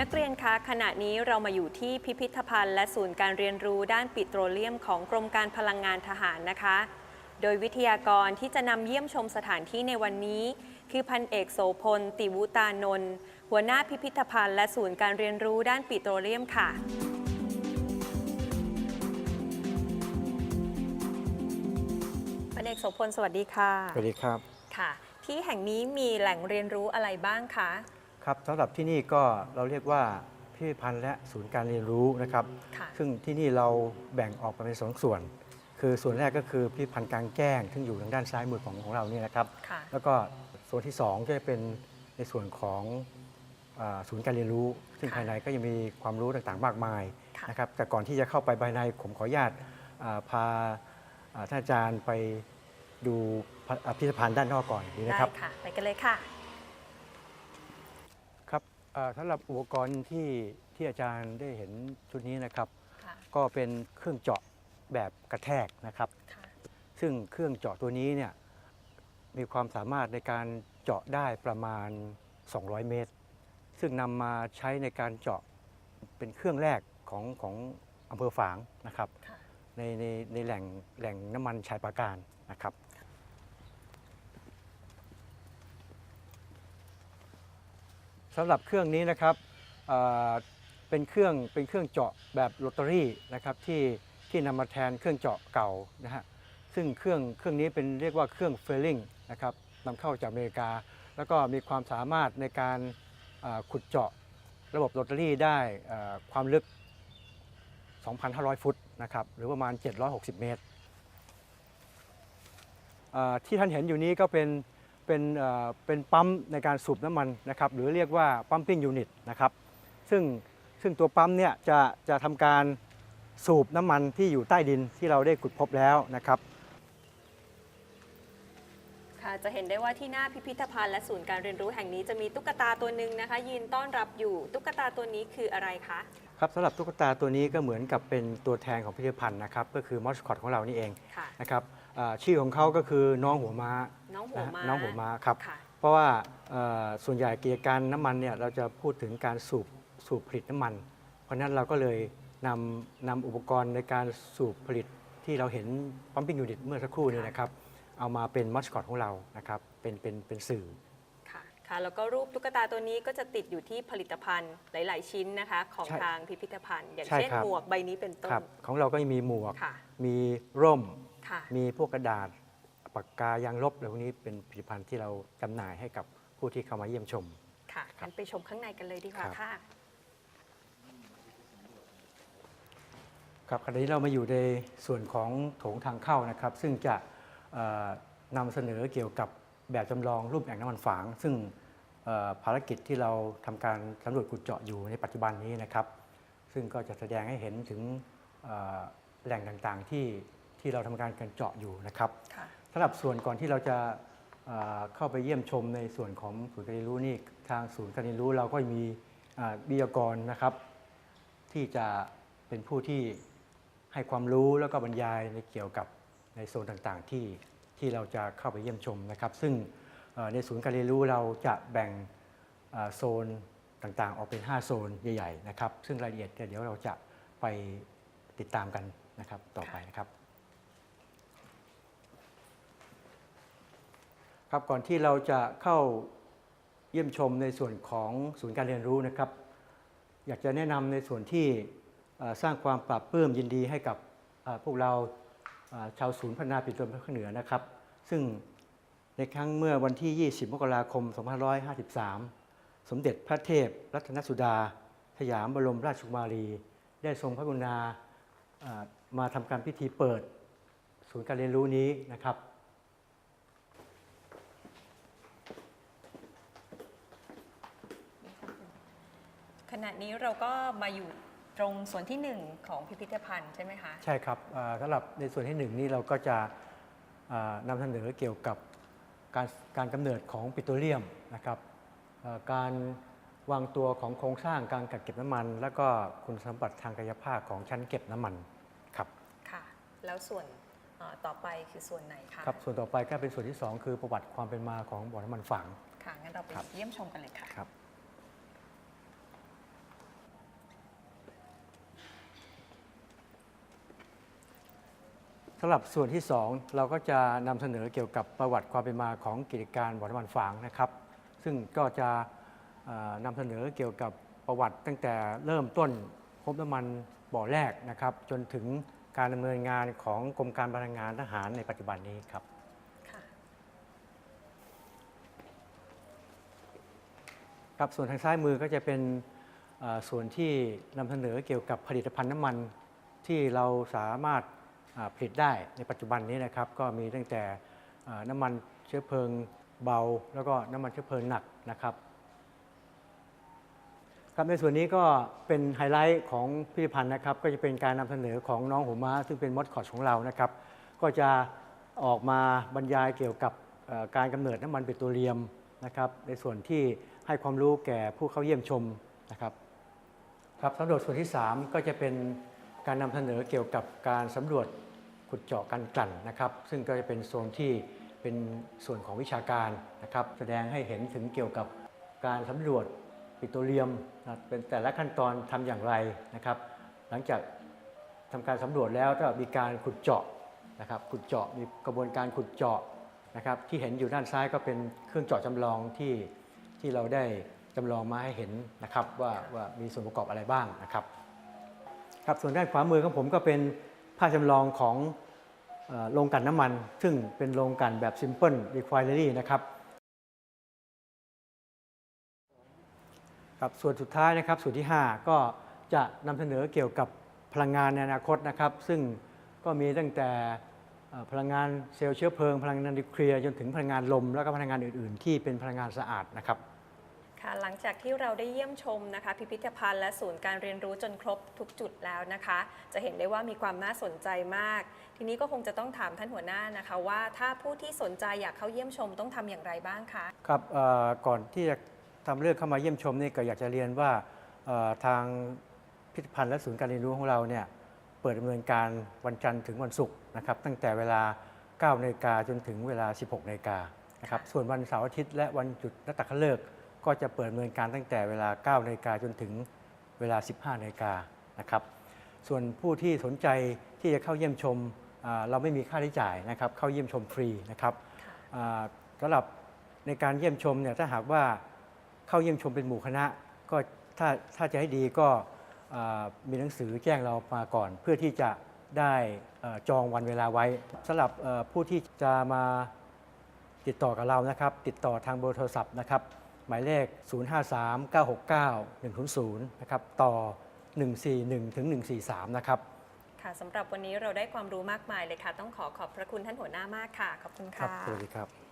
นักเรียนคะขณะนี้เรามาอยู่ที่พิพิธภัณฑ์และศูนย์การเรียนรู้ด้านปิโตรเลียมของกรมการพลังงานทหารนะคะ โดยวิทยากรที่จะนำเยี่ยมชมสถานที่ในวันนี้ คือพันเอกโสพล ติวุตานนท์หัวหน้าพิพิธภัณฑ์และศูนย์การเรียนรู้ด้านปิโตรเลียมค่ะพันเอกโสพลสวัสดีค่ะ สวัสดีครับ ค่ะ ที่แห่งนี้มีแหล่งเรียนรู้อะไรบ้างคะ ครับสำหรับที่นี่ก็เราเรียกว่าพิพิธภัณฑ์และศูนย์การเรียนรู้นะครับ ค่ะ ซึ่งที่นี่เราแบ่งออกเป็นสองส่วน คือส่วนแรกก็คือพิพิธภัณฑ์กลางแจ้ง ซึ่งอยู่ทางด้านซ้ายมือของของเรานี่นะครับ ค่ะ แล้วก็ส่วนที่สองก็จะเป็นในส่วนของอาศูนย์การเรียนรู้ ซึ่งค่ะภายในก็ยังมีความรู้ต่างๆ มากมายค่ะ นะครับ แต่ก่อนที่จะเข้าไปภายในผมขออนุญาตอ่าพาอ่าท่านอาจารย์ไปดูพิพิธภัณฑ์ด้านนอกก่อนดีได้นะครับ ค่ะ ไปกันเลยค่ะครับเอ่อ สำหรับอุปกรณ์ที่ที่อาจารย์ได้เห็นชุดนี้นะครับ ค่ะก็เป็นเครื่องเจาะแบบกระแทกนะครับ ค่ะซึ่งเครื่องเจาะตัวนี้เนี่ยมีความสามารถในการเจาะได้ประมาณ 200 เมตร ซึ่งนำมาใช้ในการเจาะเป็นเครื่องแรกของของอำเภอฝางนะครับ ค่ะในในในแหล่งแหล่งน้ำมันชายปราการนะครับ สำหรับเครื่องนี้นะครับเป็นเครื่องเป็นเครื่องเจาะแบบโรตารี่นะครับที่ที่นำมาแทนเครื่องเจาะเก่านะฮะซึ่งเครื่องเครื่องนี้เป็นเรียกว่าเครื่องเฟลลิงนะครับนำเข้าจากอเมริกา แล้วก็มีความสามารถในการขุดเจาะระบบโรตารี่ได้ความลึก 2,500 ฟุตนะครับหรือประมาณ 760 เมตรที่ท่านเห็นอยู่นี้ก็เป็น เป็นเอ่อเป็นปั๊มในการสูบน้ำมันนะครับหรือเรียกว่าปั๊มปิ้งยูนิตนะครับซึ่งซึ่งตัวปั๊มเนี่ยจะจะทำการสูบน้ำมันที่อยู่ใต้ดินที่เราได้ขุดพบแล้วนะครับค่ะจะเห็นได้ว่าที่หน้าพิพิธภัณฑ์และศูนย์การเรียนรู้แห่งนี้จะมีตุ๊กตาตัวหนึ่งนะคะยืนต้อนรับอยู่ตุ๊กตาตัวนี้คืออะไรคะครับสำหรับตุ๊กตาตัวนี้ก็เหมือนกับเป็นตัวแทนของพิพิธภัณฑ์นะครับก็คือมอสคอตของเรานี่เองค่ะนะครับ อ่าชื่อของเขาก็คือน้องหัวม้าน้องหัวม้านะฮะน้องหัวม้าครับ ค่ะ เพราะว่าเอ่อส่วนใหญ่กิจการน้ำมันเนี่ยเราจะพูดถึงการสูบสูบผลิตน้ำมัน เพราะฉะนั้นเราก็เลยนำนำอุปกรณ์ในการสูบผลิตที่เราเห็นปั๊มปิ้งยูนิตเมื่อสักครู่นี้นะครับ เอามาเป็นมัสคอตของเรานะครับเป็นเป็นเป็นสื่อ ค่ะค่ะ แล้วก็รูปตุ๊กตาตัวนี้ก็จะติดอยู่ที่ผลิตภัณฑ์หลาย ๆ ชิ้นนะคะ ของใช่ทางพิพิธภัณฑ์ อย่างใช่เช่นครับ หมวกใบนี้เป็นต้ครันบของเราก็มีหมวก ค่ะ มีร่มค่ะ มีพวกกระดาษปากกายางลบอะไรพวกนี้เป็นผลิตภัณฑ์ที่เราจำหน่ายให้กับผู้ที่เข้ามาเยี่ยมชม ค่ะงั้นไปชมข้างในกันเลยดีกว่าครับค่ะ ครับขณะนี้เรามาอยู่ในส่วนของโถงทางเข้านะครับ ซึ่งจะเอ่อนำเสนอเกี่ยวกับแบบจำลองรูปแอ่งน้ำมันฝาง ซึ่งเอ่อภารกิจที่เราทำการสำรวจขุดเจาะอยู่ในปัจจุบันนี้นะครับ ซึ่งก็จะแสดงให้เห็นถึงเอ่อแหล่งต่างๆที่ ที่เราทำการการเจาะอยู่นะครับค่ะสำหรับส่วนก่อนที่เราจะเอ่อเข้าไปเยี่ยมชมในส่วนของศูนย์การเรียนรู้นี่ทางศูนย์การเรียนรู้เราก็มีอ่าวิทยากรนะครับ ที่จะเป็นผู้ที่ให้ความรู้แล้วก็บรรยายในเกี่ยวกับในโซนต่างๆที่ที่เราจะเข้าไปเยี่ยมชมนะครับ ซึ่งเอ่อในศูนย์การเรียนรู้เราจะแบ่งเอ่อโซนต่างๆ ออกเป็น 5 โซนใหญ่ๆนะครับ ซึ่งรายละเอียดเดี๋ยวเราจะไปติดตามกันนะครับต่อไปนะครับ ครับก่อนที่เราจะเข้าเยี่ยมชมในส่วนของศูนย์การเรียนรู้นะครับ อยากจะแนะนำในส่วนที่สร้างความปรับปลื้มยินดีให้กับพวกเราชาวศูนย์พัฒนาปิตรเลียมภาคเหนือนะครับ ซึ่งในครั้งเมื่อวันที่ 20 มกราคม 2553 สมเด็จพระเทพรัตนสุดา สยามบรมราชกุมารี ได้ทรงพระกรุณามาทำการพิธีเปิด ศูนย์การเรียนรู้นี้นะครับ ขณะ นี้เราก็มาอยู่ตรงส่วนที่หนึ่งของพิพิธภัณฑ์ใช่ไหมคะ ใช่ครับเอ่อสำหรับในส่วนที่หนึ่งนี่เราก็จะเอ่อนำเสนอเกี่ยวกับการการกำเนิดของปิโตรเลียมนะครับเอ่อการวางตัวของโครงสร้างการกักเก็บน้ำมัน แล้วก็คุณสมบัติทางกายภาพของชั้นเก็บน้ำมันครับ ค่ะ แล้วส่วนเอ่อต่อไปคือส่วนไหนคะครับ ส่วนต่อไปก็เป็นส่วนที่ 2 คือประวัติความเป็นมาของบ่อน้ำมันฝาง ค่ะงั้นเราไปครับ เยี่ยมชมกันเลยค่ะ ครับ สำหรับส่วนที่ 2 เราก็จะนำเสนอเกี่ยวกับประวัติความเป็นมาของกิจการบ่อน้ำมันฝางนะครับ ซึ่งก็จะเอ่อนำเสนอเกี่ยวกับประวัติตั้งแต่เริ่มต้นพบน้ำมันบ่อแรกนะครับ จนถึงการดำเนินงานของกรมการพลังงานทหารในปัจจุบันนี้ครับค่ะครับส่วนทางซ้ายมือก็จะเป็นเอ่อส่วนที่นำเสนอเกี่ยวกับผลิตภัณฑ์น้ำมันที่เราสามารถอ่า ผลิตได้ในปัจจุบันนี้นะครับก็มีตั้งแต่น้ำมันเชื้อเพลิงเบา แล้วก็น้ำมันเชื้อเพลิงหนักนะครับครับในส่วนนี้ก็เป็นไฮไลท์ของพิพิธภัณฑ์นะครับ ก็จะเป็นการนำเสนอของน้องหัวม้า ซึ่งเป็นมดคอตของเรานะครับ ก็จะออกมาบรรยายเกี่ยวกับการกำเนิดน้ำมันปิโตรเลียมนะครับ ในส่วนที่ให้ความรู้แก่ผู้เข้าเยี่ยมชมนะครับ ครับสำรวจส่วนที่ 3 ก็จะเป็น การนำเสนอเกี่ยวกับการสำรวจขุดเจาะกันกลั่นนะครับ ซึ่งก็จะเป็นโซนที่เป็นส่วนของวิชาการนะครับ แสดงให้เห็นถึงเกี่ยวกับการสำรวจปิโตรเลียมนะเป็นแต่ละขั้นตอนทำอย่างไรนะครับ หลังจากทำการสำรวจแล้วก็มีการขุดเจาะนะครับขุดเจาะมีกระบวนการขุดเจาะนะครับ ที่เห็นอยู่ด้านซ้ายก็เป็นเครื่องเจาะจำลองที่ที่เราได้จำลองมาให้เห็นนะครับว่าว่ามีส่วนประกอบอะไรบ้างนะครับ ครับส่วนด้านขวามือของผมก็เป็นภาพจำลองของโรงกลั่นน้ำมัน ซึ่งเป็นโรงกลั่นแบบ Simple Refinery นะครับครับส่วนสุดท้ายนะครับส่วนที่ 5 ก็จะนำเสนอเกี่ยวกับพลังงานในอนาคตนะครับ ซึ่งก็มีตั้งแต่พลังงานเซลล์เชื้อเพลิง พลังงานนิวเคลียร์จนถึงพลังงานลม แล้วก็พลังงานอื่น ๆ ที่เป็นพลังงานสะอาดนะครับ ค่ะหลังจากที่เราได้เยี่ยมชมนะคะ พิพิธภัณฑ์และศูนย์การเรียนรู้จนครบทุกจุดแล้วนะคะ จะเห็นได้ว่ามีความน่าสนใจมาก ทีนี้ก็คงจะต้องถามท่านหัวหน้านะคะ ว่าถ้าผู้ที่สนใจอยากเข้าเยี่ยมชมต้องทำอย่างไรบ้างคะครับก่อนที่จะทำเรื่องเข้ามาเยี่ยมชมนี่ก็อยากจะเรียนว่าทางพิพิธภัณฑ์และศูนย์การเรียนรู้ของเราเนี่ยเปิดดำเนินการวันจันทร์ถึงวันศุกร์นะครับ ตั้งแต่เวลา9นาฬิกาจนถึงเวลา 16นาฬิกานะครับส่วนวันเสาร์อาทิตย์และวันหยุดนักตักฤกษ์ ก็จะเปิดดำเนินการตั้งแต่เวลา9นาฬิกาจนถึงเวลา 15นาฬิกานะครับส่วนผู้ที่สนใจที่จะเข้าเยี่ยมชมอ่าเราไม่มีค่าใช้จ่ายนะครับเข้าเยี่ยมชมฟรีนะครับอ่าสำหรับในการเยี่ยมชมเนี่ยถ้าหากว่าเข้าเยี่ยมชมเป็นหมู่คณะ ก็ถ้าถ้าจะให้ดีก็อ่ามีหนังสือแจ้งเรามาก่อน เพื่อที่จะได้เอ่อจองวันเวลาไว้สำหรับเอ่อผู้ที่จะมาติดต่อกับเรานะครับ ติดต่อทางเบอร์โทรศัพท์นะครับ หมายเลข 053-969-100 นะครับ ต่อ 141ถึง143 นะครับ ค่ะสำหรับวันนี้เราได้ความรู้มากมายเลยค่ะ ต้องขอขอบพระคุณท่านหัวหน้ามากค่ะ ขอบคุณครัค่ะสวัสดีครับ